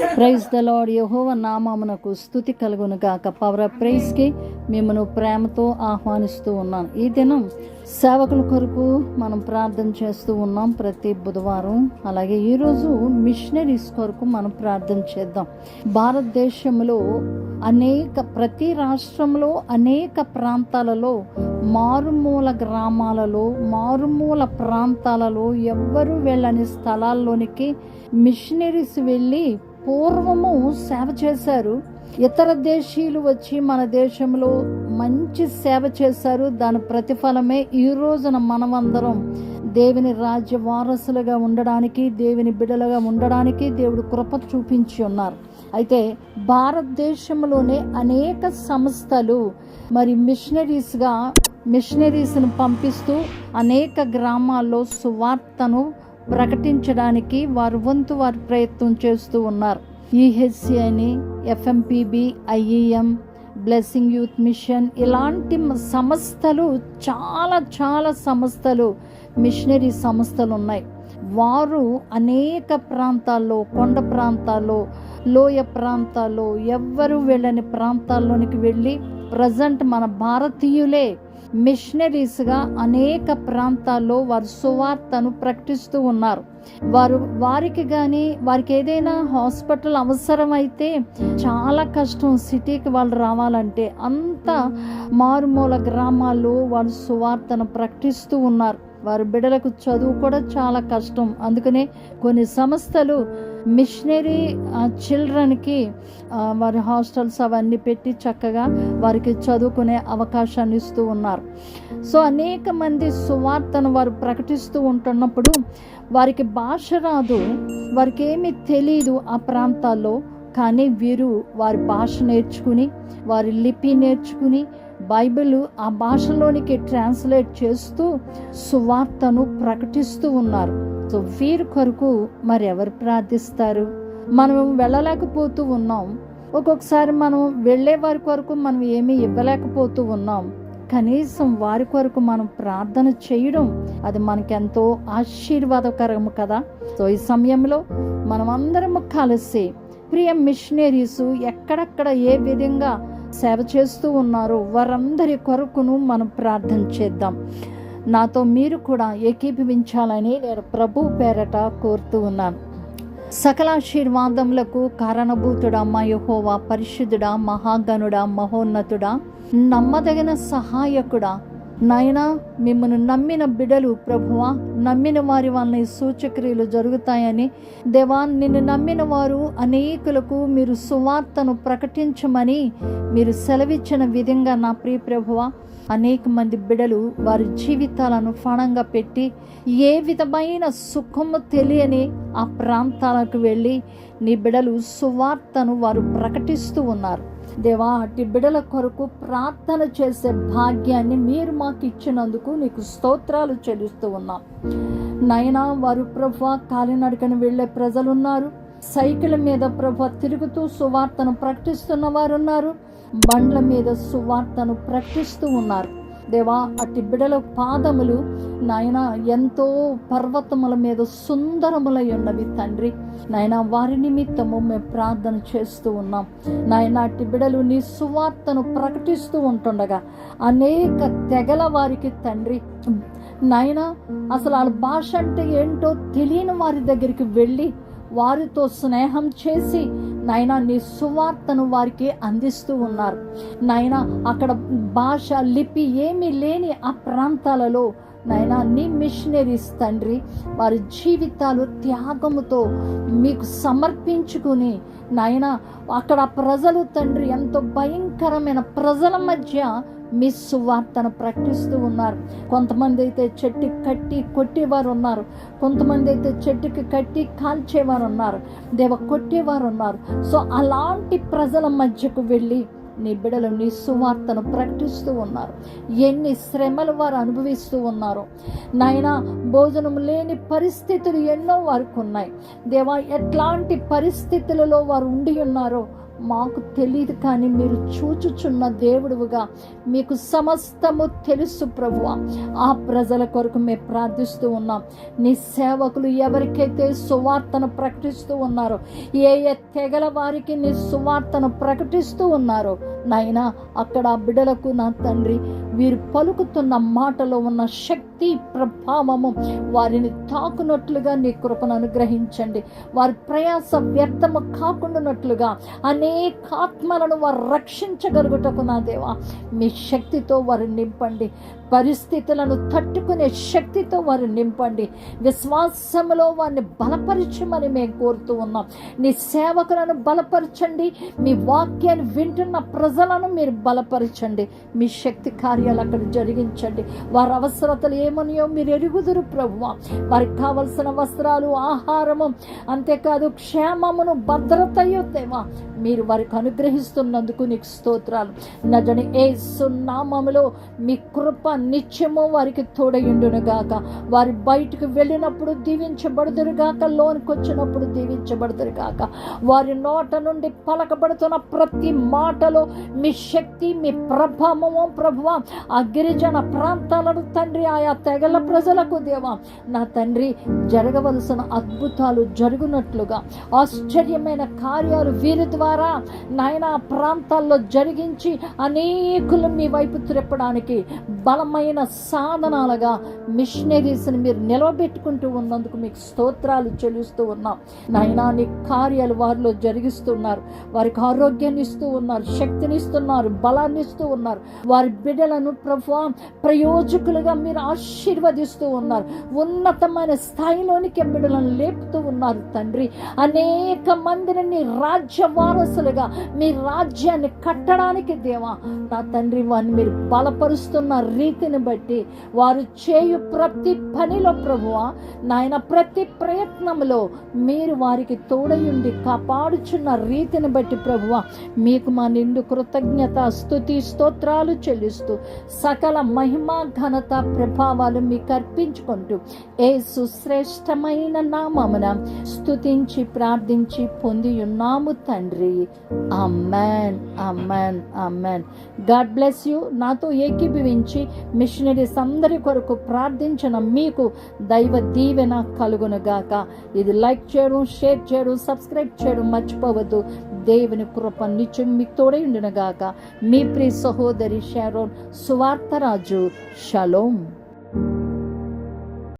Praise the Lord యహోవ నామమునకు స్థుతి కలుగును గాక. పవర్ ప్రైజ్కి మిమ్మను ప్రేమతో ఆహ్వానిస్తూ ఉన్నాను. ఈ దినం సేవకుల కొరకు మనం ప్రార్థన చేస్తూ ఉన్నాం ప్రతి బుధవారం. అలాగే ఈరోజు మిషనరీస్ కొరకు మనం ప్రార్థన చేద్దాం. భారతదేశంలో అనేక ప్రతి రాష్ట్రంలో అనేక ప్రాంతాలలో మారుమూల గ్రామాలలో మారుమూల ప్రాంతాలలో ఎవ్వరూ వెళ్ళని స్థలాల్లోనికి మిషనరీస్ వెళ్ళి పూర్వము సేవ చేశారు. ఇతర దేశీయులు వచ్చి మన దేశంలో మంచి సేవ చేశారు. దాని ప్రతిఫలమే ఈ రోజున మనమందరం దేవుని రాజ్య వారసులుగా ఉండడానికి దేవుని బిడలుగా ఉండడానికి దేవుడు కృప చూపించి ఉన్నారు. అయితే భారతదేశంలోనే అనేక సంస్థలు మరి మిషనరీస్గా మిషనరీస్ను పంపిస్తూ అనేక గ్రామాల్లో సువార్తను ప్రకటించడానికి వారు వంతు వారి ప్రయత్నం చేస్తూ ఉన్నారు. ఈహెచ్సిఐని FMPB IEM blessing youth mission ఇలాంటి సంస్థలు చాలా చాలా సంస్థలు మిషనరీ సంస్థలు ఉన్నాయి వారు అనేక ప్రాంతాల్లో కొండ ప్రాంతాల్లో లోయ ప్రాంతాల్లో ఎవ్వరు వెళ్ళని ప్రాంతాల్లోనికి వెళ్ళి ప్రజెంట్ మన భారతీయులే మిషనరీస్గా అనేక ప్రాంతాల్లో వారు సువార్తను ప్రకటిస్తూ ఉన్నారు. వారు వారికి కానీ వారికి ఏదైనా హాస్పిటల్ అవసరమైతే చాలా కష్టం సిటీకి వాళ్ళు రావాలంటే అంత మారుమూల గ్రామాల్లో వారు సువార్తను ప్రకటిస్తూ ఉన్నారు. వారి బిడ్డలకు చదువు కూడా చాలా కష్టం. అందుకనే కొన్ని సంస్థలు మిషనరీ చిల్డ్రన్కి వారి హాస్టల్స్ అవన్నీ పెట్టి చక్కగా వారికి చదువుకునే అవకాశాన్ని ఇస్తూ ఉన్నారు. సో అనేక మంది సువార్తను వారు ప్రకటిస్తూ ఉంటున్నప్పుడు వారికి భాష రాదు వారికి ఏమీ తెలియదు ఆ ప్రాంతాల్లో. కానీ వీరు వారి భాష నేర్చుకుని వారి లిపి నేర్చుకుని బైబిల్ ఆ భాషలోనికి ట్రాన్స్లేట్ చేస్తూ సువార్తను ప్రకటిస్తూ ఉన్నారు. సో వీరి కొరకు మరి ఎవరు ప్రార్థిస్తారు? మనం వెళ్ళలేకపోతూ ఉన్నాం. ఒక్కొక్కసారి మనం వెళ్ళే వారి కొరకు మనం ఏమీ ఇవ్వలేకపోతూ ఉన్నాం. కనీసం వారి కొరకు మనం ప్రార్థన చేయడం అది మనకెంతో ఆశీర్వాదకరము కదా. సో ఈ సమయంలో మనం అందరము కలిసి ప్రియ మిషనరీస్ ఎక్కడెక్కడ ఏ విధంగా సేవ చేస్తూ ఉన్నారో. వారందరి కొరకును మనం ప్రార్థన చేద్దాం. నాతో మీరు కూడా ఏకీభవించాలని నేను ప్రభు పేరట కోరుతూ ఉన్నాను. సకలాశీర్వాదములకు కారణభూతుడా మా పరిశుద్ధుడా మహాగణుడా మహోన్నతుడా నమ్మదగిన సహాయకుడా నాయనా మిమ్మల్ని నమ్మిన బిడలు ప్రభువా నమ్మిన వారి వలన సూచక్రియలు జరుగుతాయని. దేవా నిన్ను నమ్మిన వారు అనేకులకు మీరు సువార్తను ప్రకటించమని మీరు సెలవిచ్చిన విధంగా నా ప్రియ ప్రభువా అనేక మంది బిడలు వారి జీవితాలను ఫణంగా పెట్టి ఏ విధమైన సుఖము తెలియని ఆ ప్రాంతాలకు వెళ్ళి నీ బిడలు సువార్తను వారు ప్రకటిస్తూ ఉన్నారు. దేవా అట్టి బిడల కొరకు ప్రార్థన చేసే భాగ్యాన్ని మీరు మాకు ఇచ్చినందుకు నీకు స్తోత్రాలు చెల్లిస్తూ ఉన్నాం. నైనా వారు ప్రభా కాలినడకని వెళ్ళే ప్రజలు ఉన్నారు సైకిల్ మీద ప్రభ తిరుగుతూ సువార్తను ప్రకటిస్తున్న వారు ఉన్నారు బండ్ల మీద సువార్తను ప్రకటిస్తూ ఉన్నారు. దేవా అట్టి బిడల పాదములు నాయన ఎంతో పర్వతముల మీద సుందరములై ఉన్నవి తండ్రి. నాయన వారి నిమిత్తము మేము ప్రార్థన చేస్తూ ఉన్నాం. నాయన అట్టి బిడలు నీ సువార్తను ప్రకటిస్తూ ఉంటుండగా అనేక తెగల వారికి తండ్రి. నాయన అసలు వాళ్ళ భాష అంటే ఏంటో తెలియని వారి దగ్గరికి వెళ్ళి వారితో స్నేహం చేసి నాయన నీ సువార్తను వారికి అందిస్తూ ఉన్నారు. నాయన అక్కడ భాష లిపి ఏమీ లేని ఆ ప్రాంతాలలో నాయన నీ మిషనరీస్ తండ్రి వారి జీవితాలు త్యాగముతో మీకు సమర్పించుకుని నాయన అక్కడ ప్రజలు తండ్రి ఎంతో భయంకరమైన ప్రజల మధ్య మీ సువార్తను ప్రకటిస్తూ ఉన్నారు. కొంతమంది అయితే చెట్టుకి కట్టి కొట్టేవారు ఉన్నారు. కొంతమంది అయితే చెట్టుకి కట్టి కాల్చేవారు ఉన్నారు. దేవ కొట్టేవారు ఉన్నారు. సో అలాంటి ప్రజల మధ్యకు వెళ్ళి నీ బిడలు నీ సువార్తను ప్రకటిస్తూ ఉన్నారు. ఎన్ని శ్రమలు వారు అనుభవిస్తూ ఉన్నారు. నాయన భోజనం లేని పరిస్థితులు ఎన్నో వారికి ఉన్నాయి. దేవా ఎట్లాంటి పరిస్థితులలో వారు ఉండి ఉన్నారో మాకు తెలియదు కానీ మీరు చూచుచున్న దేవుడుగా మీకు సమస్తము తెలుసు ప్రభువ. ఆ ప్రజల కొరకు మేము ప్రార్థిస్తూ ఉన్నాం. నీ సేవకులు ఎవరికైతే సువార్తను ప్రకటిస్తూ ఉన్నారో ఏ ఏ తెగల వారికి నీ సువార్తను ప్రకటిస్తూ ఉన్నారో నాయనా అక్కడ బిడలకు నా తండ్రి వీరు పలుకుతున్న మాటలో ఉన్న శక్తి ప్రభావము వారిని తాకునట్లుగా నీ కృపను అనుగ్రహించండి. వారి ప్రయాస వ్యర్థము కాకుండానట్లుగా అనేక ఆత్మలను వారు రక్షించగలుగుటకు నా దేవా మీ శక్తితో వారు నింపండి. పరిస్థితులను తట్టుకునే శక్తితో వారు నింపండి. విశ్వాసములో వారిని బలపరచమని మేము కోరుతూ ఉన్నాం. నీ సేవకులను బలపరచండి. మీ వాక్యాన్ని వింటున్న ప్రజలను మీరు బలపరచండి. మీ శక్తి కార్యాలు అక్కడ జరిగించండి. వారి అవసరతలు ఏమనియో మీరు ఎరుగుదురు ప్రభువ. వారికి కావలసిన వస్త్రాలు ఆహారము అంతేకాదు క్షేమమును భద్రతయో దేవా. మీరు వారికి అనుగ్రహిస్తున్నందుకు నీకు స్తోత్రాలు. నజని ఏ సున్నామములో మీ కృప నిత్యము వారికి తోడయుండును గాక వారి బయటకు వెళ్ళినప్పుడు దీవించబడుదురు గాక లోనికి వచ్చినప్పుడు దీవించబడుదురు గాక వారి నోట నుండి పలకబడుతున్న ప్రతి మాటలో మీ శక్తి మీ ప్రభావము ప్రభువ. ఆ గిరిజన ప్రాంతాలను తండ్రి ఆయా తెగల ప్రజలకు దేవా. నా తండ్రి జరగవలసిన అద్భుతాలు జరుగునట్లుగా. ఆశ్చర్యమైన కార్యాలు వీరి ద్వారా నాయన ప్రాంతాల్లో జరిగించి అనేకులు మీ వైపు త్రిప్పడానికి బలమైన సాధనాలుగా మిషనరీస్ని మీరు నిలవబెట్టుకుంటూ ఉన్నందుకు మీకు స్తోత్రాలు చెల్లిస్తూ ఉన్నాం. నాయనా నీ కార్యాలు వారిలో జరిగిస్తున్నారు. వారికి ఆరోగ్యాన్ని ఇస్తూ ఉన్నారు శక్తిని ఇస్తున్నారు బలాన్ని ఇస్తూ ఉన్నారు. వారి బిడ్డలను ప్రభు ప్రయోజకులుగా మీరు ఆశీర్వదిస్తూ ఉన్నారు. ఉన్నతమైన స్థాయిలోనికి బిడ్డలను లేపుతూ ఉన్నారు తండ్రి. అనేక మందిని నీ రాజ్య వారసులుగా మీ రాజ్యాన్ని కట్టడానికి దేవా నా తండ్రి వారిని మీరు బలపరుస్తున్న రీతిని బట్టి వారు చేయు ప్రతి పనిలో ప్రభువ నాయన ప్రతి ప్రయత్నంలో మీరు వారికి తోడయుండి కాపాడుచున్న రీతిని బట్టి ప్రభువ మీకు మా నిండు కృతజ్ఞత స్థుతి స్తోత్రాలు చెల్లిస్తూ సకల మహిమ ఘనత ప్రభావాలు మీకు అర్పించుకుంటూ ఏ సుశ్రేష్టమైన నామమున స్థుతించి ప్రార్థించి పొంది ఉన్నాము తండ్రి. Amman Amman Amman God bless you. నాతో ఏకీభవించి మిషనరీస్ అందరి కొరకు ప్రార్థించిన మీకు దైవ దీవెన కలుగునుగాక. ఇది లైక్ చేయడం షేర్ చేయడం సబ్స్క్రైబ్ చేయడం మర్చిపోవద్దు. దేవుని కృప నిత్యం మీకు తోడై ఉండునుగాక. మీ ప్రియ సహోదరి షారోన్ సువార్తరాజు షలోం.